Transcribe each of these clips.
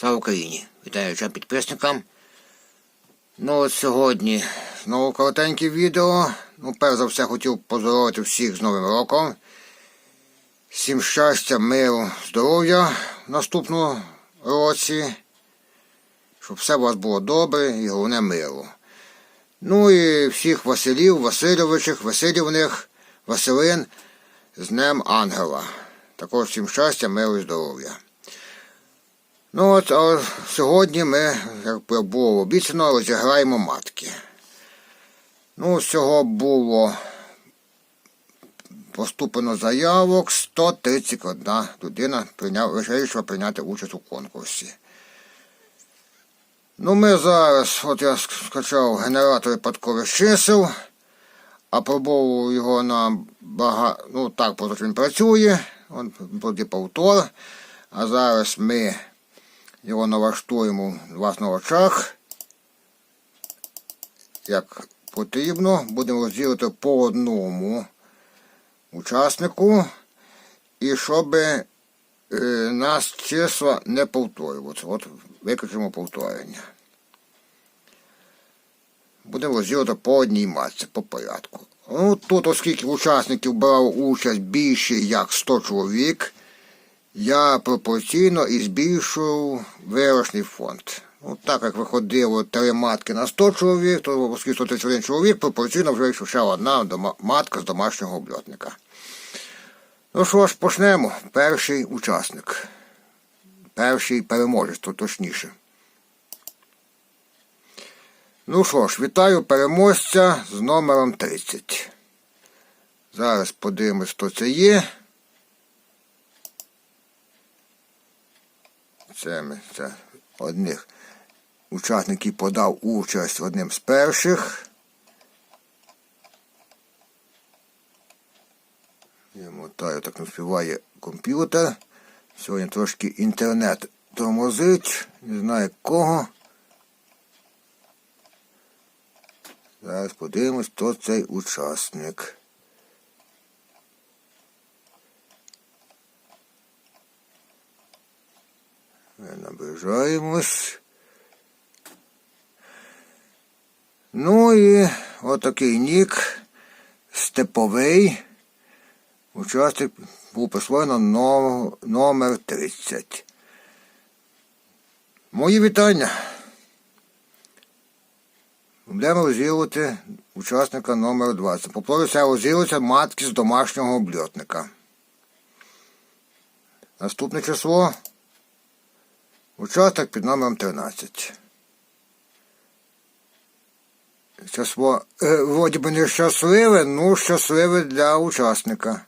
Слава Україні! Вітаю всім підписникам. Ну от сьогодні знову коротеньке відео. Ну, перш за все хотів поздоровити всіх з Новим роком. Всім щастя, миру, здоров'я в наступному році. Щоб все у вас було добре і головне миру. Ну і всіх Василів, Васильовичів, Васильівних, Василин з Днем Ангела. Також всім щастя, миру і здоров'я. Ну от а сьогодні ми, як було обіцяно, розіграємо матки. Ну, всього було поступлено заявок 131 людина прийняв, вирішила прийняти участь у конкурсі. Ну, ми зараз, от я скачав генератор випадкових чисел, апробував його на бага... ну так, просто він працює, він буде повтор. А зараз ми його налаштуємо вас на очах. Як потрібно, будемо розділити по одному учаснику. І щоб е, нас числа не повторювалося. От виключимо повторення. Будемо розділити по одній матці, по порядку. Ну, тут, оскільки учасників брало участь більше як 100 чоловік, я пропорційно і збільшував виграшний фонд. Ну, так як виходило три матки на 100 чоловік, то оскільки 131 чоловік, пропорційно вже ще одна матка з домашнього обльотника. Ну що ж, почнемо. Перший учасник. Перший переможець, то точніше. Ну що ж, вітаю переможця з номером 30. Зараз подивимось, хто це є. Це, це одних учасників подав участь одним з перших. Я мотаю, так не співає комп'ютер. Сьогодні трошки інтернет тормозить. Не знаю кого. Зараз подивимось, хто цей учасник. Наближаємось. Ну і отакий нік степовий. Учасник був присвоєно но- номер 30. Мої вітання. Будемо розділити учасника номер 20. Попросився розділитися матки з домашнього обльотника. Наступне число. Участок під номером 13. Число, е, вроді би не щасливе, ну щасливе для учасника.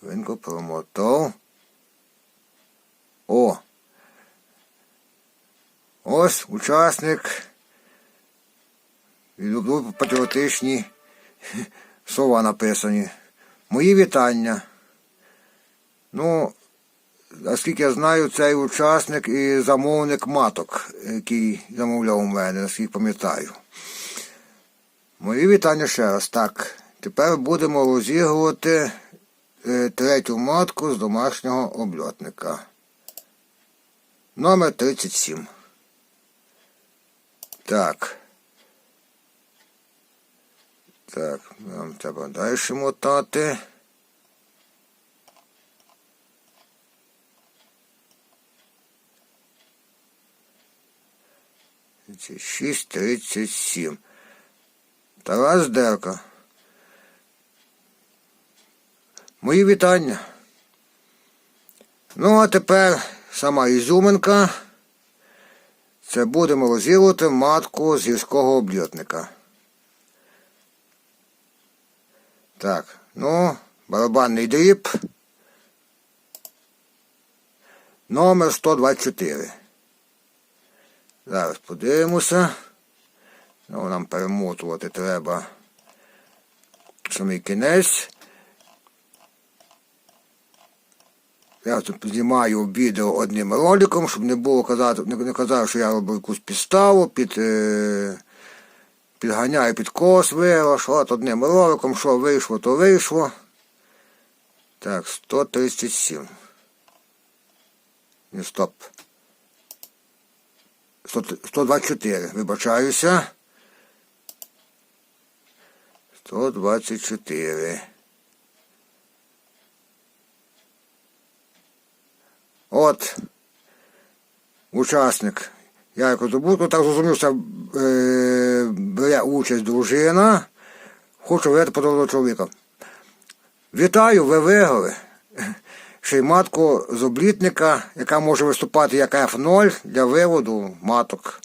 Винко промотав. О! Ось учасник і люблю патріотичні слова написані. Мої вітання. Ну, наскільки я знаю, цей учасник і замовник маток, який замовляв у мене, наскільки пам'ятаю. Мої вітання ще раз. Так, тепер будемо розігрувати е, третю матку з домашнього обльотника. Номер 37. Так. Так, нам треба далі мотати. Шість, тридцять сім. Тарас Дерка. Мої вітання. Ну, а тепер сама ізюминка. Це будемо розігрувати матку з гірського обльотника. Так, ну, барабанний дріб. Номер 124. Зараз подивимося. Ну, нам перемотувати треба самий кінець. Я тут знімаю відео одним роликом, щоб не було казати, не, не казав, що я робив якусь підставу під, е, підганяю під кос, виграш, от одним роликом, що вийшло, то вийшло. Так, 137. Ні, стоп. 124, вибачаюся. 124. От. Учасник. Я якось добутку, так зрозумів, що е, бере участь дружина. Хочу виграти подобного чоловіка. Вітаю, ви виграли. Ще й матку з облітника, яка може виступати як F0 для виводу маток.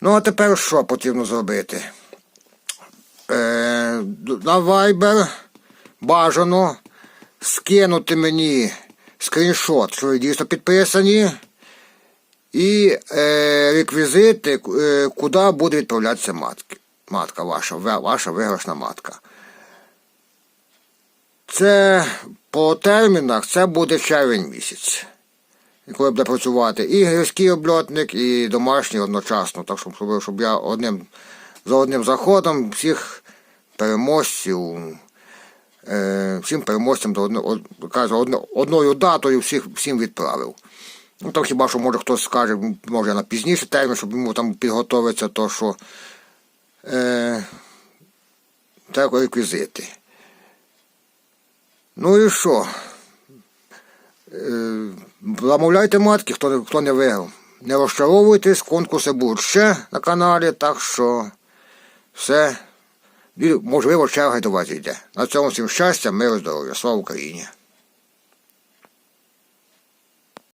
Ну, а тепер що потрібно зробити? Е, на Viber бажано скинути мені скріншот, що ви дійсно підписані, і е, реквізити, е, куди буде відправлятися матки. матка ваша, ваша виграшна матка. Це по термінах це буде червень місяць. Коли буде працювати і гірський обльотник, і домашній одночасно. Так щоб, щоб, я одним за одним заходом всіх переможців, е, всім переможцям до одно, од, одно, одною датою всіх всім відправив. Ну там хіба що може хтось скаже, може на пізніше термін, щоб йому там підготовитися, то що е, так реквізити. Ну і що? Е, Замовляйте матки, хто, хто не виграв. Не розчаровуйтесь, конкурси будуть ще на каналі, так що все. Можливо, черга до вас йде. На цьому всім щастя, миру, здоров'я. Слава Україні!